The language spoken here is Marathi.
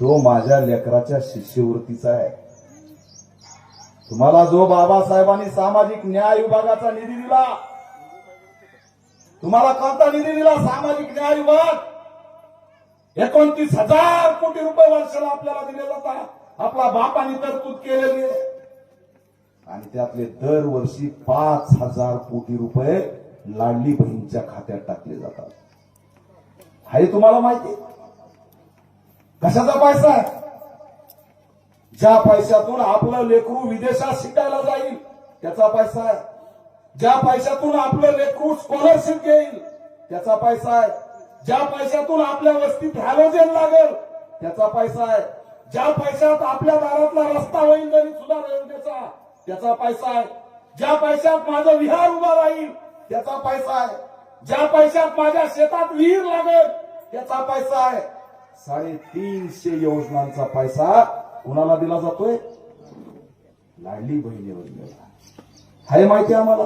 तो माझ्या लेकराच्या शिष्यवृत्तीचा आहे. तुम्हाला जो बाबासाहेबांनी सामाजिक न्याय विभागाचा निधी दिला तुम्हाला कोणता निधी दिला? सामाजिक न्याय विभाग. एकोणतीस हजार कोटी रुपये वर्षाला आपल्याला दिले जातात. आपला बापाने तरतूद केलेली आहे. आणि त्यातले दरवर्षी पाच हजार कोटी रुपये लाडली बहीणच्या खात्यात टाकले जातात. हे तुम्हाला माहिती कशाचा पैसा आहे? ज्या पैशातून आपलं लेकरू विदेशात शिकायला जाईल त्याचा पैसा आहे. ज्या पैशातून आपलं लेकरू स्कॉलरशिप घेईल त्याचा पैसा आहे. ज्या पैशातून आपल्या वस्तीत हॅलोजेन लागेल त्याचा पैसा आहे. ज्या पैशात आपल्या दारातला रस्ता होईल तरी सुधार योजनेचा त्याचा पैसा आहे. ज्या पैशात माझं विहार उभा राहील त्याचा पैसा आहे. ज्या पैशात माझ्या शेतात विहीर लागेल त्याचा पैसा आहे. साडेतीनशे योजनांचा पैसा कुणाला दिला जातोय लाडली बहिणी योजनेला हाय माहिती आम्हाला